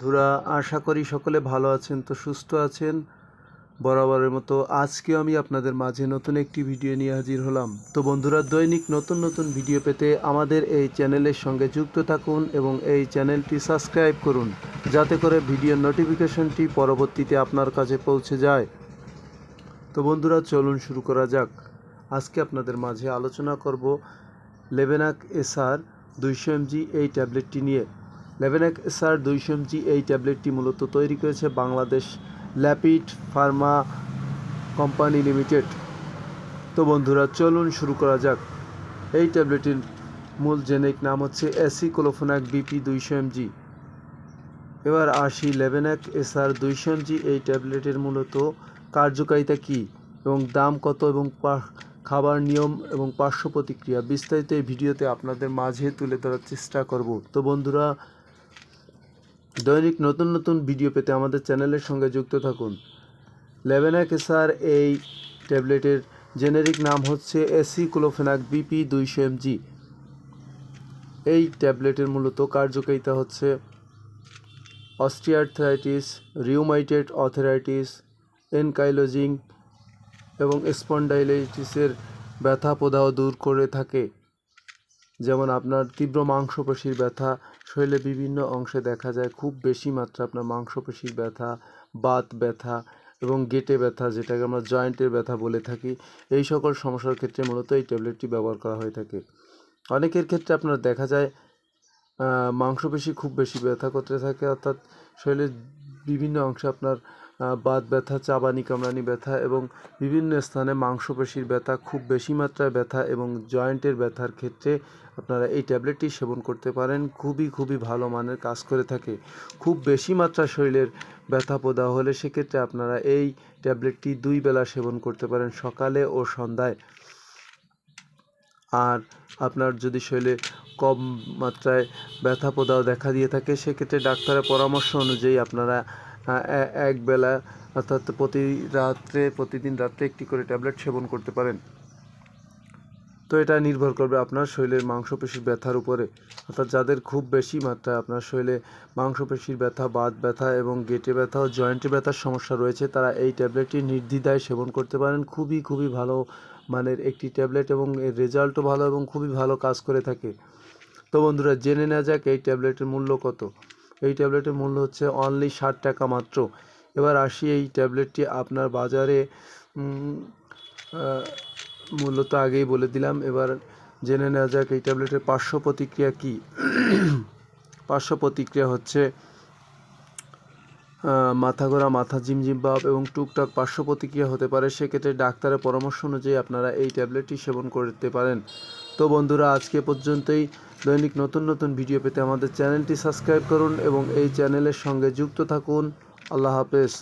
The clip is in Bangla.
বন্ধুরা আশা করি সকলে ভালো আছেন তো সুস্থ আছেন। বরাবরের মতো আজকেও আমি আপনাদের মাঝে নতুন একটি ভিডিও নিয়ে হাজির হলাম। তো বন্ধুরা, দৈনিক নতুন নতুন ভিডিও পেতে আমাদের এই চ্যানেলের সঙ্গে যুক্ত থাকুন এবং এই চ্যানেলটি সাবস্ক্রাইব করুন, যাতে করে ভিডিওর নোটিফিকেশনটি পরবর্তীতে আপনার কাছে পৌঁছে যায়। তো বন্ধুরা, চলুন শুরু করা যাক। আজকে আপনাদের মাঝে আলোচনা করব লেবেনাক এসআর দুইশো এমজি এই ট্যাবলেটটি নিয়ে। লেবেনাক এসআর দুইশো এমজি এই ট্যাবলেটটি মূলত তৈরি করেছে বাংলাদেশ ল্যাপিড ফার্মা কোম্পানি লিমিটেড তো বন্ধুরা, চলুন শুরু করা যাক। এই ট্যাবলেটটির মূল জেনেরিক নাম হচ্ছে এসি কোলোফোনাক বিপি দুইশো এমজি এবার আসি লেভেনাক এসআর দুইশো এমজি এই ট্যাবলেটের মূলত কার্যকারিতা কী এবং দাম কত এবং খাবার নিয়ম এবং পার্শ্ব প্রতিক্রিয়া বিস্তারিত এই ভিডিওতে আপনাদের মাঝে তুলে ধরার চেষ্টা করব। তো বন্ধুরা দৈনিক নতুন নতুন ভিডিও পেতে আমাদের চ্যানেলের সঙ্গে যুক্ত থাকুন। লেভেনাক এসআর এই ট্যাবলেটের জেনেরিক নাম হচ্ছে এসি ক্লোফেনাক বিপি দুইশো এমজি। এই ট্যাবলেটের মূলত কার্যকারিতা হচ্ছে অস্টিয়ারথ্রাইটিস রিউমাইটেড অথরাইটিস, এনকাইলোজিং এবং স্পন্ডাইলাইটিসের ব্যথা প্রদাহ দূর করে থাকে। যেমন আপনার তীব্র মাংসপেশির ব্যথা, শরীরে বিভিন্ন অংশে দেখা যায় খুব বেশি মাত্রা আপনার মাংসপেশির ব্যথা, বাত ব্যথা এবং গেটে ব্যথা, যেটাকে আমরা জয়েন্টের ব্যথা বলে থাকি। এই সকল সমস্যার ক্ষেত্রে মূলত এই ট্যাবলেটটি ব্যবহার করা হয়ে থাকে। অনেকের ক্ষেত্রে আপনার দেখা যায় মাংসপেশি খুব বেশি ব্যথা করতে থাকে, অর্থাৎ শরীরের বিভিন্ন অংশে আপনার বাত ব্যথা চাবানি কামড়ানি ব্যথা এবং বিভিন্ন স্থানে মাংসপেশির ব্যথা, খুব বেশি মাত্রায় ব্যথা এবং জয়েন্টের ব্যথার ক্ষেত্রে আপনারা এই ট্যাবলেটটি সেবন করতে পারেন। খুবই খুবই ভালো মানের কাজ করে থাকে। খুব বেশি মাত্রা শরীরের ব্যথা প্রদাহ হলে সেক্ষেত্রে আপনারা এই ট্যাবলেটটি দুই বেলা সেবন করতে পারেন সকালে ও সন্ধ্যায়। আর আপনার যদি শরীরে কম মাত্রায় ব্যথা প্রদাহ দেখা দিয়ে থাকে সেক্ষেত্রে ডাক্তারের পরামর্শ অনুযায়ী আপনারা আহ, এ- এক বেলা অর্থাৎ প্রতি রাত্রে প্রতিদিন রাত্রে একটি করে ট্যাবলেট সেবন করতে পারেন। তো এটা নির্ভর করবে আপনার শরীরের মাংসপেশির ব্যথার উপরে। অর্থাৎ যাদের খুব বেশি মাত্রায় আপনার শরীরে মাংসপেশির ব্যথা, বাত ব্যথা এবং গেটে ব্যথা ও জয়েন্টে ব্যথার সমস্যা রয়েছে, তারা এই ট্যাবলেটটি নির্দ্বিধায় সেবন করতে পারেন। খুবই খুবই ভালো মানের একটি ট্যাবলেট এবং এর রেজাল্টও ভালো এবং খুবই ভালো কাজ করে থাকে। তো বন্ধুরা, জেনে নেওয়া যাক এই ট্যাবলেটের মূল্য কত। এই ট্যাবলেটের মূল্য হচ্ছে অনলি ষাট টাকা মাত্র। এবার আসি এই ট্যাবলেটটি আপনার বাজারে মূল্য তো আগেই বলে দিলাম, এবার জেনে নেওয়া যাক এই ট্যাবলেটের পার্শ্ব প্রতিক্রিয়া কী। পার্শ্ব প্রতিক্রিয়া হচ্ছে মাথা ঘোরা, মাথা ঝিমঝিম ভাব এবং টুকটাক পার্শ্ব প্রতিক্রিয়া হতে পারে। সেক্ষেত্রে ডাক্তারের পরামর্শ অনুযায়ী আপনারা এই ট্যাবলেটটি সেবন করতে পারেন। তো বন্ধুরা, আজকে পর্যন্তই। দৈনিক নতুন নতুন ভিডিও পেতে আমাদের চ্যানেলটি সাবস্ক্রাইব করুন এবং এই চ্যানেলের সঙ্গে যুক্ত থাকুন। আল্লাহ হাফেজ।